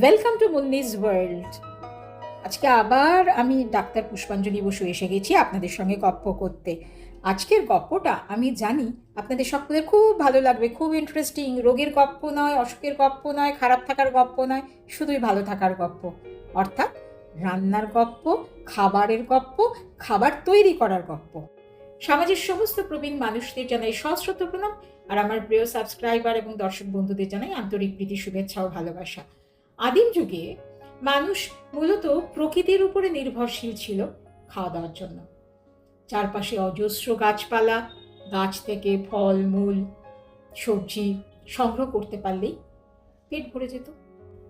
Welcome to মুন্নিজ world আজকে আবার আমি ডাক্তার পুষ্পাঞ্জলি বসু এসে গেছি আপনাদের সঙ্গে গপ্প করতে। আজকের গপ্পটা আমি জানি আপনাদের সকলের খুব ভালো লাগবে, খুব ইন্টারেস্টিং রোগের গপ্প নয়, অসুখের গপ্প নয়, খারাপ থাকার গপ্প নয়, শুধুই ভালো থাকার গপ্প। অর্থাৎ রান্নার গপ্প, খাবারের গপ্প, খাবার তৈরি করার গপ্প। সমাজের সমস্ত প্রবীণ মানুষদের জানাই সশ্রদ্ধ প্রণাম, আর আমার প্রিয় সাবস্ক্রাইবার এবং দর্শক বন্ধুদের জানাই আন্তরিক প্রীতি, শুভেচ্ছা ও ভালোবাসা। আদিম যুগে মানুষ মূলত প্রকৃতির উপরে নির্ভরশীল ছিল খাওয়া দাওয়ার জন্য। চারপাশে অজস্র গাছপালা, গাছ থেকে ফল, মূল, সবজি সংগ্রহ করতে পারলেই পেট ভরে যেত।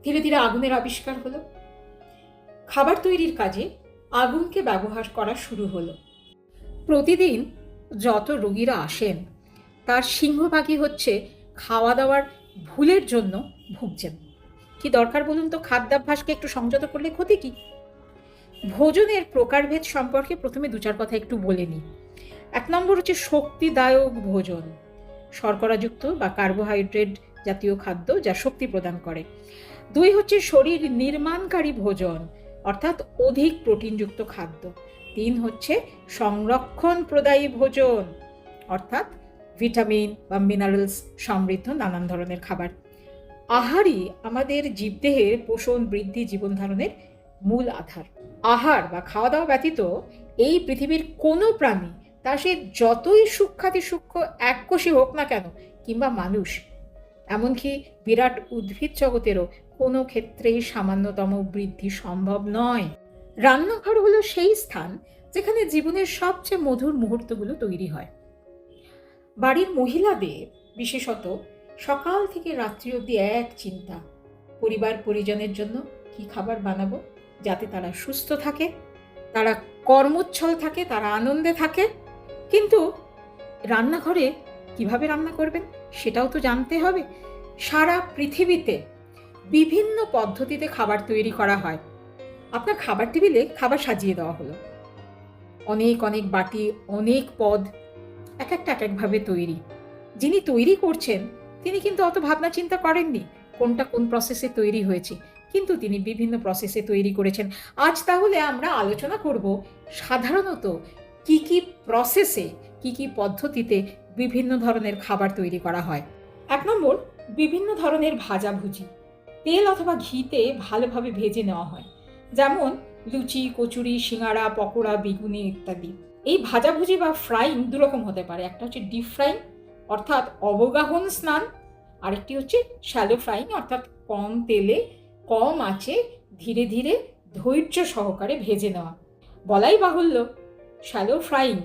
ধীরে ধীরে আগুনের আবিষ্কার হলো। খাবার তৈরির কাজে আগুনকে ব্যবহার করা শুরু হলো। প্রতিদিন যত রোগীরা আসেন, তার সিংহভাগই হচ্ছে খাওয়া দাওয়ার ভুলের জন্য ভুগছেন। কি দরকার বলুন তো? খাদ্যাভ্যাসকে একটু সংযত করলে ক্ষতি কি? ভোজনের প্রকারভেদ সম্পর্কে প্রথমে দু চার কথা একটু বলে নিই। এক নম্বর হচ্ছে শক্তিদায়ক ভোজন। শর্করাযুক্ত বা কার্বোহাইড্রেট জাতীয় খাদ্য যা শক্তি প্রদান করে। দুই হচ্ছে শরীর নির্মাণকারী ভোজন, অর্থাৎ অধিক প্রোটিনযুক্ত খাদ্য। তিন হচ্ছে সংরক্ষণ প্রদায়ী ভোজন, অর্থাৎ ভিটামিন বা মিনারেলস সমৃদ্ধ নানান ধরনের খাবার। আহারই আমাদের জীবদেহের পোষণ বৃদ্ধি জীবন ধারণের মূল আধার। আহার বা খাওয়া দাওয়া ব্যতীত এই পৃথিবীর কোনো প্রাণী তা সে যতই সূক্ষাতি সূক্ষ্ম এককোষী হোক না কেন কিংবা মানুষ, এমনকি বিরাট উদ্ভিদ জগতেরও কোনো ক্ষেত্রেই সামান্যতম বৃদ্ধি সম্ভব নয়। রান্নাঘর হলো সেই স্থান যেখানে জীবনের সবচেয়ে মধুর মুহূর্তগুলো তৈরি হয়। বাড়ির মহিলাদের, বিশেষত সকাল থেকে রাত্রি অবধি এক চিন্তা। পরিবার পরিজনের জন্য কি খাবার বানাবো যাতে তারা সুস্থ থাকে, তারা কর্মোচ্ছল থাকে, তারা আনন্দে থাকে? কিন্তু রান্নাঘরে কীভাবে রান্না করবেন সেটাও তো জানতে হবে। সারা পৃথিবীতে বিভিন্ন পদ্ধতিতে খাবার তৈরি করা হয়। আপনার খাবার টেবিলে খাবার সাজিয়ে দেওয়া হলো। অনেক অনেক বাটি, অনেক পদ, এক একটা, এক একভাবে তৈরি। যিনি তৈরি করছেন তিনি কিন্তু অত ভাবনা চিন্তা করেননি কোনটা কোন প্রসেসে তৈরি হয়েছে। কিন্তু তিনি বিভিন্ন প্রসেসে তৈরি করেছেন। আজ তাহলে আমরা আলোচনা করব সাধারণত কি কি প্রসেসে কি কি পদ্ধতিতে বিভিন্ন ধরনের খাবার তৈরি করা হয়। এক নম্বর, বিভিন্ন ধরনের ভাজাভুজি তেল অথবা ঘিতে ভালোভাবে ভেজে নেওয়া হয়। যেমন লুচি, কচুরি সিঙ্গারা পকোড়া, বেগুনি ইত্যাদি। এই ভাজাভুজি বা ফ্রাইং দুরকম হতে পারে। একটা হচ্ছে ডিপ ফ্রাইং অর্থাৎ অবগাহন স্নান, আরেকটি হচ্ছে শ্যালো ফ্রাইং অর্থাৎ কম তেলে, কম আঁচে ধীরে ধীরে ধৈর্য সহকারে ভেজে নেওয়া। বলাই বাহুল্য শ্যালো ফ্রাইং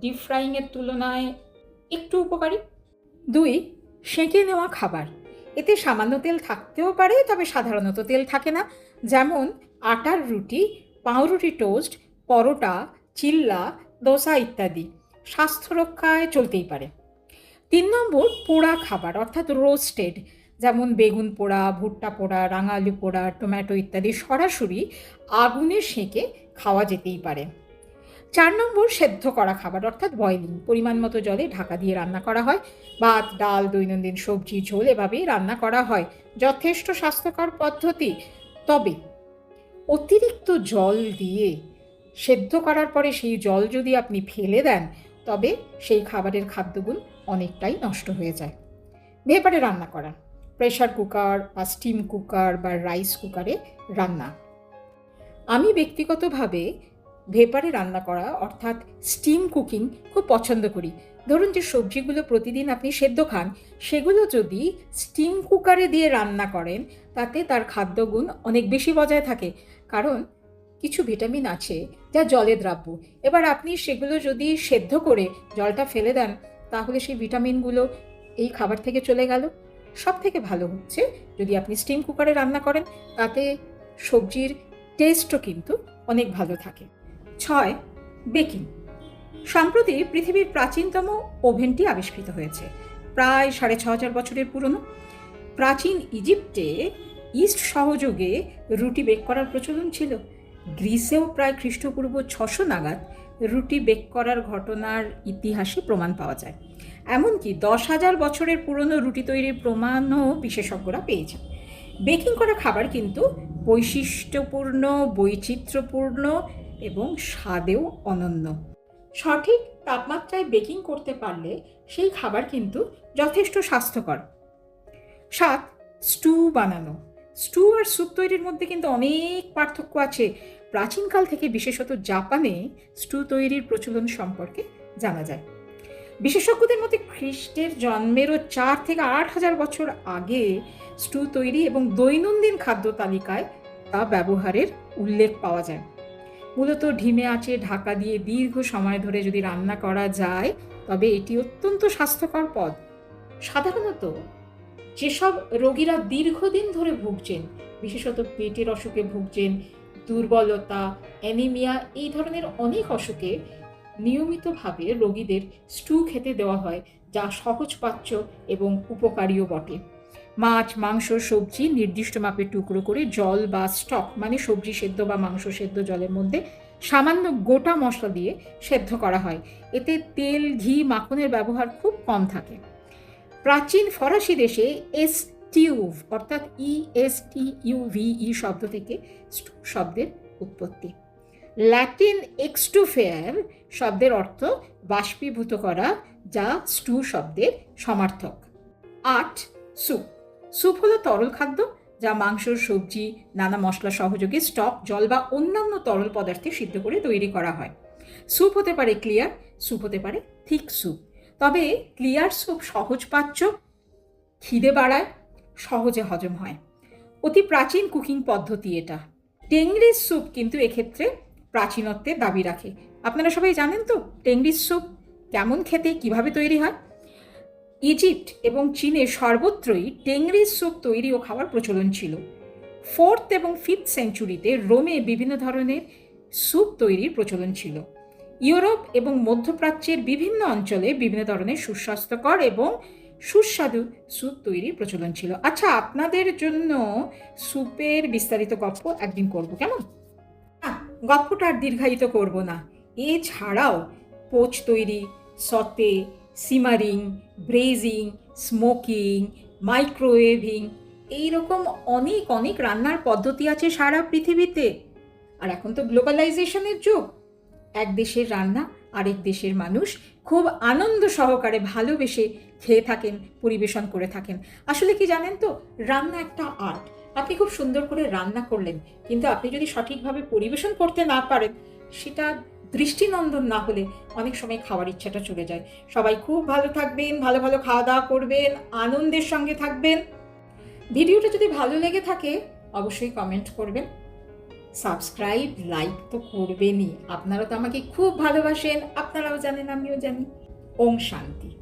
ডিপ ফ্রাইংয়ের তুলনায় একটু উপকারী। দুই, সেঁকে নেওয়া খাবার। এতে সামান্য তেল থাকতেও পারে, তবে সাধারণত তেল থাকে না। যেমন আটার রুটি, পাউরুটি টোস্ট, পরোটা, চিল্লা, দোসা ইত্যাদি। স্বাস্থ্য রক্ষায় চলতেই পারে। তিন নম্বর পোড়া খাবার, অর্থাৎ রোস্টেড যেমন বেগুন পোড়া, ভুট্টা পোড়া, রাঙালু পোড়া, টমেটো ইত্যাদি সরাসরি আগুনে সেঁকে খাওয়া যেতেই পারে। চার নম্বর সেদ্ধ করা খাবার, অর্থাৎ বয়লিং পরিমাণ মতো জলে ঢাকা দিয়ে রান্না করা হয়। ভাত, ডাল, দৈনন্দিন সবজি, ঝোল এভাবেই রান্না করা হয়। যথেষ্ট স্বাস্থ্যকর পদ্ধতি। তবে অতিরিক্ত জল দিয়ে সেদ্ধ করার পরে সেই জল যদি আপনি ফেলে দেন, তবে সেই খাবারের খাদ্যগুণ অনেকটাই নষ্ট হয়ে যায়। ভেপারে রান্না করা। প্রেশার কুকার বা স্টিম কুকার বা রাইস কুকারে রান্না। আমি ব্যক্তিগতভাবে ভেপারে রান্না করা অর্থাৎ স্টিম কুকিং খুব পছন্দ করি। ধরুন যে সবজিগুলো প্রতিদিন আপনি সেদ্ধ খান, সেগুলো যদি স্টিম কুকারে দিয়ে রান্না করেন, তাতে তার খাদ্যগুণ অনেক বেশি বজায় থাকে। কারণ কিছু ভিটামিন আছে যা জলে দ্রাব্য। এবার আপনি সেগুলো যদি সেদ্ধ করে জলটা ফেলে দেন তাহলে সেই ভিটামিনগুলো এই খাবার থেকে চলে গেল। সব থেকে ভালো হচ্ছে যদি আপনি স্টিম কুকারে রান্না করেন, তাতে সবজির টেস্টও কিন্তু অনেক ভালো থাকে। ছয় বেকিং সম্প্রতি পৃথিবীর প্রাচীনতম ওভেনটি আবিষ্কৃত হয়েছে, প্রায় সাড়ে ছ হাজার বছরের পুরনো। প্রাচীন ইজিপ্টে ইস্ট সহযোগে রুটি বেক করার প্রচলন ছিল। গ্রিসেও প্রায় খ্রিস্টপূর্ব ছশো নাগাদ রুটি বেক করার ঘটনার ইতিহাসে প্রমাণ পাওয়া যায়। এমনকি দশ হাজার বছরের পুরনো রুটি তৈরির প্রমাণও বিশেষজ্ঞরা পেয়েছেন। বেকিং করা খাবার কিন্তু বৈশিষ্ট্যপূর্ণ, বৈচিত্র্যপূর্ণ এবং স্বাদেও অনন্য। সঠিক তাপমাত্রায় বেকিং করতে পারলে সেই খাবার কিন্তু যথেষ্ট স্বাস্থ্যকর। সাত স্টু বানানো। স্টু আর স্যুপ তৈরির মধ্যে কিন্তু অনেক পার্থক্য আছে। প্রাচীনকাল থেকে বিশেষত জাপানে স্টু তৈরির প্রচলন সম্পর্কে জানা যায়। বিশেষজ্ঞদের মতে খ্রিস্টের জন্মেরও চার থেকে আট হাজার বছর আগে স্টু তৈরি এবং দৈনন্দিন খাদ্য তালিকায় তা ব্যবহারের উল্লেখ পাওয়া যায়। মূলত ঢিমে আঁচে ঢাকা দিয়ে দীর্ঘ সময় ধরে যদি রান্না করা যায়, তবে এটি অত্যন্ত স্বাস্থ্যকর পদ। সাধারণত যেসব রোগীরা দীর্ঘদিন ধরে ভুগছেন, বিশেষত পেটের অসুখে ভুগছেন দুর্বলতা, অ্যানিমিয়া এই ধরনের অনেক অসুখে নিয়মিতভাবে রোগীদের স্টু খেতে দেওয়া হয়, যা সহজপাচ্য এবং উপকারীও বটে। মাছ, মাংস, সবজি নির্দিষ্ট মাপের টুকরো করে জল বা স্টক মানে সবজি সেদ্ধ বা মাংস সেদ্ধ জলের মধ্যে সামান্য গোটা মশলা দিয়ে সেদ্ধ করা হয়। এতে তেল, ঘি, মাখনের ব্যবহার খুব কম থাকে। প্রাচীন ফরাসি দেশে এস টিউভ অর্থাৎ E S T U V E শব্দ থেকে শব্দের উৎপত্তি। ল্যাটিন এক্সটুফেয়ার শব্দের অর্থ বাষ্পীভূত করা, যা স্টু শব্দের সমার্থক। আট স্যুপ স্যুপ হলো তরল খাদ্য, যা মাংস, সবজি, নানা মশলা সহযোগে স্টক জল বা অন্যান্য তরল পদার্থে সিদ্ধ করে তৈরি করা হয়। স্যুপ হতে পারে ক্লিয়ার স্যুপ হতে পারে থিক স্যুপ তবে ক্লিয়ার স্যুপ সহজপাচ্য, খিদে বাড়ায় সহজে হজম হয়। অতি প্রাচীন কুকিং পদ্ধতি এটা। টেংরির স্যুপ কিন্তু এক্ষেত্রে প্রাচীনত্বের দাবি রাখে। আপনারা সবাই জানেন তো টেংরির স্যুপ কেমন খেতে, কীভাবে তৈরি হয়? ইজিপ্ট এবং চীনে সর্বত্রই টেংরির স্যুপ তৈরি ও খাওয়ার প্রচলন ছিল। ফোর্থ এবং ফিফথ সেঞ্চুরিতে রোমে বিভিন্ন ধরনের স্যুপ তৈরির প্রচলন ছিল। ইউরোপ এবং মধ্যপ্রাচ্যের বিভিন্ন অঞ্চলে বিভিন্ন ধরনের সুস্বাস্থ্যকর এবং সুস্বাদু স্যুপ তৈরির প্রচলন ছিল। আচ্ছা আপনাদের জন্য স্যুপের বিস্তারিত গল্প একদিন করব, কেমন? গল্পটা আর দীর্ঘায়িত করব না। এছাড়াও পোচ তৈরি, সতে, সিমারিং, ব্রেজিং, স্মোকিং, মাইক্রোওয়েভিং এইরকম অনেক অনেক রান্নার পদ্ধতি আছে সারা পৃথিবীতে। আর এখন তো গ্লোবালাইজেশনের যুগ। এক দেশের রান্না আরেক দেশের মানুষ খুব আনন্দ সহকারে ভালোবেসে খেয়ে থাকেন, পরিবেশন করে থাকেন। আসলে কি জানেন তো, রান্না একটা আর্ট আপনি খুব সুন্দর করে রান্না করলেন, কিন্তু আপনি যদি সঠিকভাবে পরিবেশন করতে না পারেন, সেটা দৃষ্টিনন্দন না হলে অনেক সময় খাওয়ার ইচ্ছাটা চলে যায়। সবাই খুব ভালো থাকবেন, ভালো ভালো খাওয়া দাওয়া করবেন, আনন্দের সঙ্গে থাকবেন। ভিডিওটা যদি ভালো লেগে থাকে, অবশ্যই কমেন্ট করবেন। সাবস্ক্রাইব, লাইক তো করবেনই। আপনারা তো আমাকে খুব ভালোবাসেন, আপনারাও জানেন, আমিও জানি। ওম শান্তি।